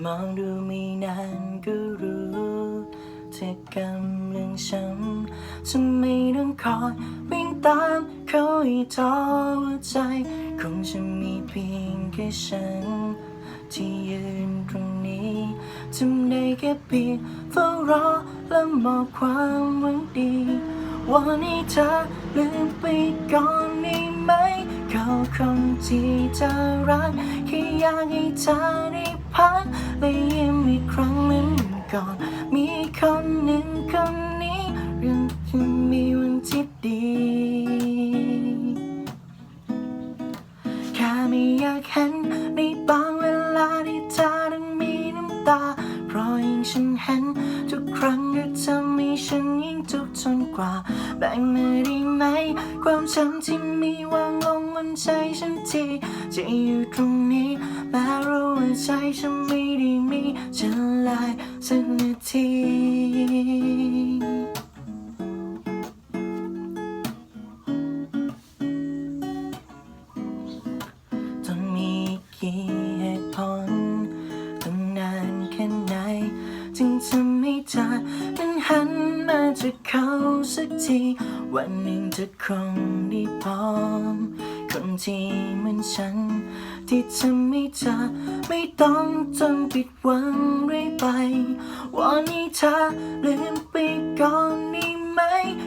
มองดูไม่นานก็รู้เธอกำลังช้ำฉันไม่ต้องคอยวิ่งตามเขาให้ท้อหัวใจ คงจะมีเพียงแค่ฉัน ที่ยืนตรงนี้ทำได้แค่เพียงเฝ้ารอและมอบความหวังดีวันนี้เธอลืมไปก่อนได้ไหม เขาคนที่เธอรักค่ อยากให้เธอได้พักและยิ้มอีกครั้งเหมือนก่อน มีคนหนึ่งคนนี้เรื่องจะมีวันที่ดีแค่ไม่อยากเห็นในบางเวลาที่เธอต้องมีน้ำตา เพราะยิ่งฉันเห็นทุกครั้งก็ทำให้ฉันยิ่งทุกข์ทนกว่า แบ่งมือได้ไหม ความช้ำที่มีวางลงบนใจฉันทีจะอยู่ตรงนี้ แม้รู้ว่าใจฉันไม่ได้มีฉันเลยสักนาทีต้องมีกี่เหตุผลต้องนานแค่ไหน จึงทำให้เธอนั้นหันมาจากเขาสักที วันหนึ่งเธอคงได้พบ คนที่เหมือนฉัน ที่ทำให้เธอไม่ต้องจนผิดหวังเรื่อยไปวันนี้เธอลืมไปก่อนได้ไหม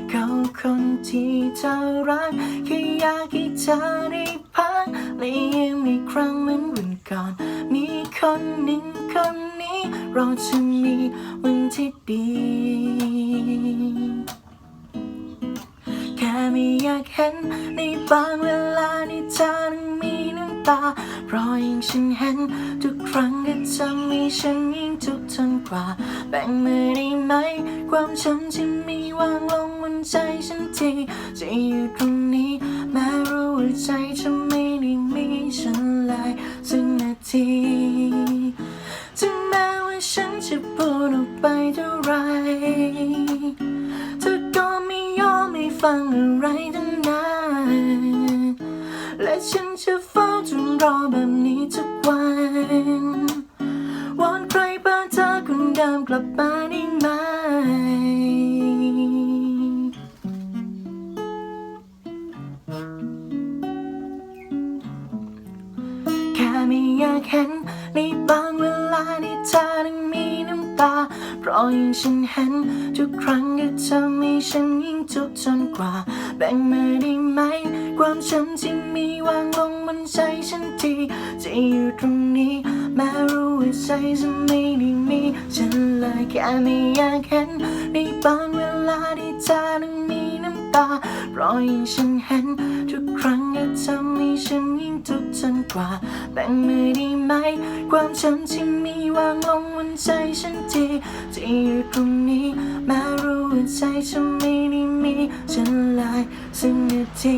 เขาคนที่เธอรักแค่อยากให้เธอได้พักและยิ้มอีกครั้งเหมือนวันก่อน มีคนหนึ่งคนนี้ เราจะมีวันที่ดีแค่ไม่อยากเห็นในบางเวลา ตา เพราะยิ่งฉันเห็น ทุกครั้งก็ทำให้ฉันยิ่งทุกข์ทนกว่า แบ่งมือได้ไหม ความช้ำที่มีวางลงบนใจฉันทีจะอยู่ตรงนี้ แม้รู้ว่าใจฉันไม่ได้มีฉันเลยสักนาทีถึงแม้ว่าฉันจะพูดออกไปเท่าไหรเธอก็ไม่ยอมไม่ฟังอะไรทั้งนั้น ฉันจะเฝ้าจนรอแบบนี้ทุกวันวอนใครบ้างเธอคนเดิมกลับมาได้ไหมแค่ไม่อยากเห็น เพราะยิ่งฉันเห็น ทุกครั้งก็ทำให้ฉันยิ่งทุกข์ทนกว่า แบ่งมือได้ไหม ความช้ำที่มีวางลงบนใจฉันทีจะอยู่ตรงนี้ แม้รู้ว่าใจฉันไม่ได้มี ฉันเลยแค่ไม่อยากเห็นในบางเวลาที่เธอต้องมีน้ำตาเพราะยิ่งฉันเห็น ฉันยิ่งทุกข์จนกว่า แบ่งมือได้ไหม ความช้ำที่มีวางลงบนใจฉันทีที่อยู่ตรงนี้แม้รู้ว่าใจฉันไม่ได้มีฉันลายสักนาที